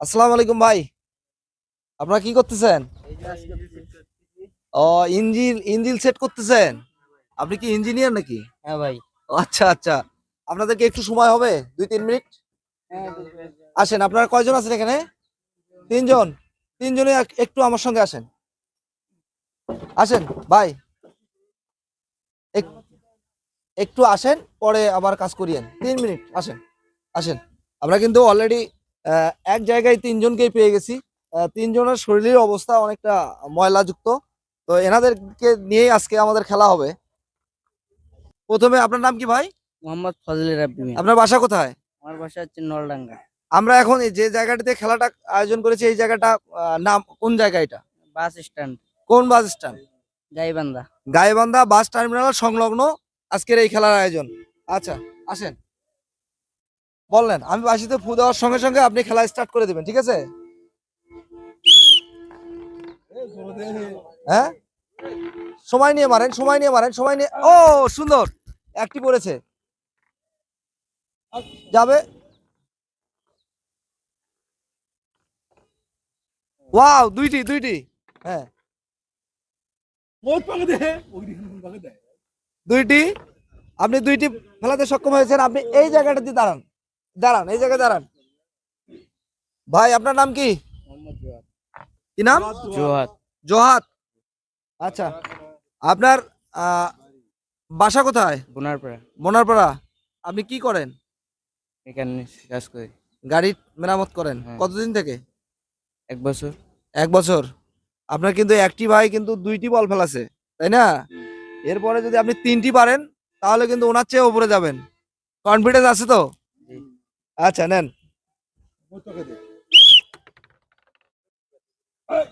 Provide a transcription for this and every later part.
আসসালামু আলাইকুম ভাই। আপনারা কি করতেছেন? ও ইঞ্জিন ইঞ্জিন সেট করতেছেন? আপনি কি ইঞ্জিনিয়ার নাকি? হ্যাঁ ভাই। ও, আচ্ছা আচ্ছা। আপনাদেরকে একটু সময় হবে? দুই তিন মিনিট। আসেন আপনারা কয়জন আছেন এখানে? তিনজন। তিনজনে একটু আমার সঙ্গে আসেন। আসেন ভাই। এক- একটু আসেন পরে আবার কাজ করিয়েন। তিন মিনিট আসেন। আসেন। আমরা কিন্তু অলরেডি এক জায়গায় তিনজনকেই পেয়ে গেছি। তিনজনের শরীরের অবস্থা অনেকটা ময়লাযুক্ত। তো এনাদেরকে নিয়েই আজকে আমাদের খেলা হবে। প্রথমে আপনার নাম কি ভাই? মোহাম্মদ ফজলে রাব্বি আপনার বাসা কোথায়? আমার বাসা হচ্ছে নলডাঙ্গা। আমরা এখন যে জায়গাটিতে খেলাটা আয়োজন করেছি এই জায়গাটা নাম কোন জায়গা এটা? Bus stand. কোন bus stand? Gaibandha. Gaibandha bus terminal সংলগ্ন আজকের এই খেলার আয়োজন। আচ্ছা আসেন। বললেন, আমি বাসিতে ফু দেওয়ার সঙ্গে সঙ্গে আপনি খেলা স্টার্ট করে দেবেন, ঠিক আছে? হ্যাঁ? সময় নিয়ে মারেন, সময় নিয়ে মারেন, সময় নিয়ে, ও, সুন্দর, একটি পড়েছে। যাবে? ওয়াও, দুইটি দুইটি। হ্যাঁ। দুইটি। আপনি দুইটি ফেলাতে সক্ষম হয়েছেন, আপনি এই জায়গাটাতে দাঁড়ান। দাঁড়ান এই জায়গায় দাঁড়ান। ভাই আপনার নাম কি? কি নাম? জোহাত। জোহাত। আচ্ছা আপনার বাসা কোথায়? বোনারপাড়া। মনারপাড়া আপনি কি করেন? এখানে কাজ করি। গাড়ি মেরামত করেন? হ্যাঁ। কতদিন থেকে? এক বছর। এক বছর। আপনার কিন্তু একটি ভাই কিন্তু দুইটি বল ফেলাছে তাই না? এরপরে যদি আপনি তিনটি পারেন তাহলে কিন্তু ওনার চেয়ে উপরে যাবেন। কনফিডেন্স আছে তো। আচ্ছা নেন।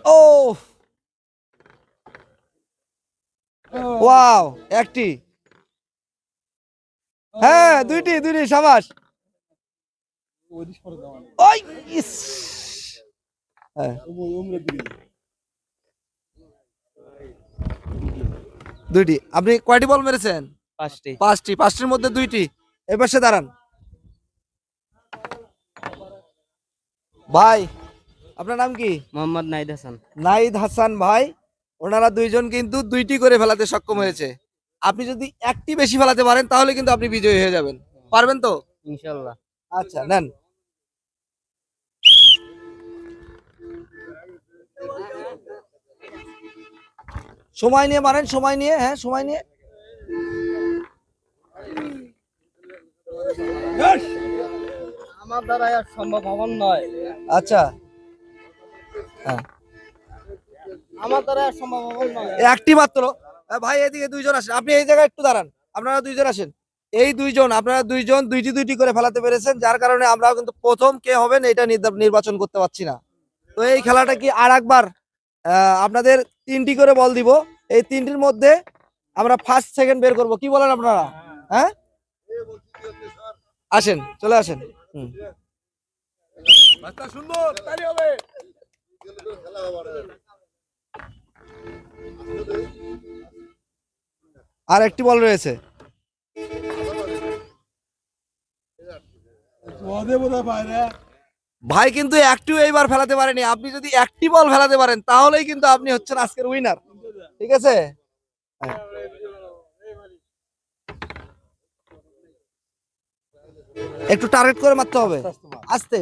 ও ওয়াও একটি। হ্যাঁ দুইটি দুইটি সাবাস। ওই ইস! হ্যাঁ। দুইটি আপনি কয়টি বল মেরেছেন? পাঁচটি। পাঁচটি পাঁচটির মধ্যে দুইটি। এ পাশে দাঁড়ান। ভাই আপনার নাম কি? মোহাম্মদ নাইদ হাসান। নাইদ হাসান ভাই ওনারা দুইজন কিন্তু দুইটি করে ফেলাতে সক্ষম হয়েছে। আপনি যদি একটি বেশি ফেলাতে পারেন তাহলে কিন্তু আপনি বিজয়ী হয়ে যাবেন। পারবেন তো? ইনশাল্লাহ। আচ্ছা নেন। সময় নিয়ে মারেন সময় নিয়ে হ্যাঁ সময় নিয়ে। আমার দ্বারা আর সম্ভব হবার নয়। আচ্ছা। হ্যাঁ। আমার দ্বারা আর সম্ভব হবার নয়। একটি মাত্র। ভাই এদিকে দুইজন আসেন। আপনি এই জায়গায় একটু দাঁড়ান। আপনারা দুইজন আসেন। এই দুইজন আপনারা দুইজন দুইটি দুইটি করে ফেলাতে পেরেছেন যার কারণে আমরা কিন্তু প্রথম কে হবেন এটা নির্বাচন করতে পারছি না। তো এই খেলাটা কি আর একবার আপনাদের তিনটি করে বল দিব। এই তিনটির মধ্যে আমরা ফার্স্ট সেকেন্ড বের করব। কি বলেন আপনারা? হ্যাঁ? আসেন চলে আসেন। হুম। আর একটি বল রয়েছে। ভাই কিন্তু একটু এইবার ফেলাতে পারেনি। আপনি যদি একটি বল ফেলাতে পারেন তাহলেই কিন্তু আপনি হচ্ছেন আজকের উইনার ঠিক আছে? একটু টার্গেট করে মারতে হবে। আস্তে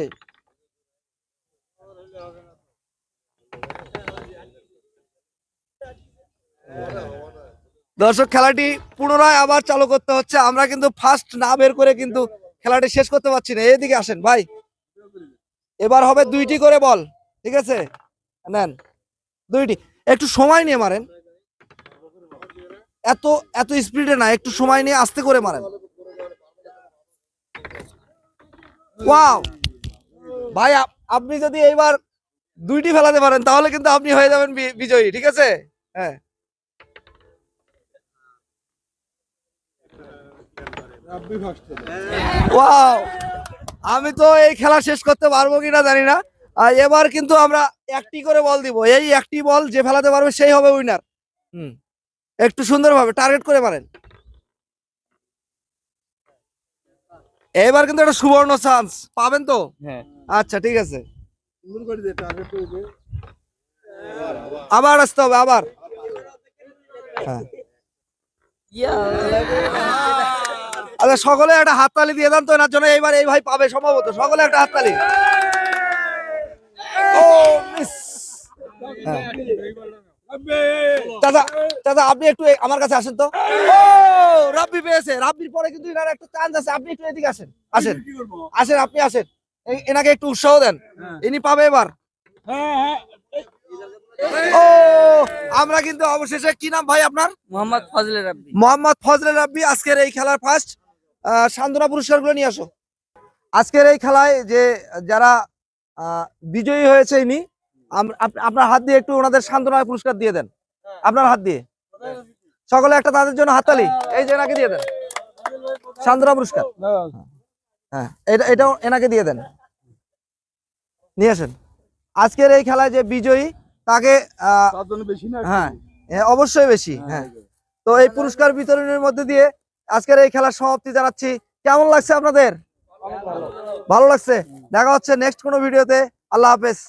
দর্শক খেলাটি পুনরায় আবার চালু করতে হচ্ছে। আমরা কিন্তু ফার্স্ট না বের করে কিন্তু খেলাটি শেষ করতে পারছি না। এদিকে আসেন ভাই। এবার হবে দুইটি করে বল ঠিক আছে? নেন দুইটি। একটু সময় নিয়ে মারেন। এত এত স্পিডে না একটু সময় নিয়ে আস্তে করে মারেন। ওয়াও ভাই আপনি যদি এইবার দুইটি ফেলাতে পারেন, তাহলে কিন্তু আপনি হয়ে যাবেন বিজয়ী, ঠিক আছে? হ্যাঁ। আমি তো এই খেলা শেষ করতে পারব কিনা জানি না। এবার কিন্তু আমরা একটি করে বল দিব। এই একটি বল যে ফেলাতে পারবে, সেই হবে উইনার হুম। একটু সুন্দরভাবে টার্গেট করে মারেন। এবার কিন্তু একটা সুবর্ণ চান্স পাবেন তো? হ্যাঁ। আচ্ছা ঠিক আছে। আবার আসতে হবে আবার। হ্যাঁ। আচ্ছা সকলে একটা হাততালি দিয়ে দেন তো এনার জন্য এইবার এই ভাই পাবে সম্ভবত। সকলে একটা হাততালি। ও মিস হ্যাঁ। দাদা দাদা আপনি একটু আমার কাছে আসেন তো। রাব্বি পেয়েছে। রাব্বির পরে কিন্তু এনার একটা চান্স আছে। আপনি একটু এদিকে আসেন। আসেন। আসেন আপনি আসেন। এনাকে একটু উৎসাহ দেন। ইনি পাবে এবার। ও আমরা কিন্তু অবশেষে কি নাম ভাই আপনার? মোহাম্মদ ফজলে রাব্বি। মোহাম্মদ ফজলে রাব্বি আজকের এই খেলার ফার্স্ট সান্ত্বনা পুরস্কারগুলো নিয়ে আসো। আজকের এই খেলায় যে যারা আহ, বিজয়ী হয়েছে ইনি আপনার হাত দিয়ে একটু ওনাদের সান্ত্বনা পুরস্কার দিয়ে দেন। আপনার হাত দিয়ে। সকলে একটা তাদের জন্য হাততালি। এই যে এনাকে দিয়ে দেন। সান্ত্বনা পুরস্কার। হ্যাঁ এটা এটাও এনাকে দিয়ে দেন। নিয়ে আসেন। আজকের এই খেলায় যে বিজয়ী তাকে হ্যাঁ, অবশ্যই বেশি হ্যাঁ। তো এই পুরস্কার বিতরণের মধ্যে দিয়ে আজকের এই খেলার সমাপ্তি জানাচ্ছি। কেমন লাগছে আপনাদের? ভালো লাগছে? দেখা হচ্ছে নেক্সট কোনো ভিডিওতে আল্লাহ হাফেজ।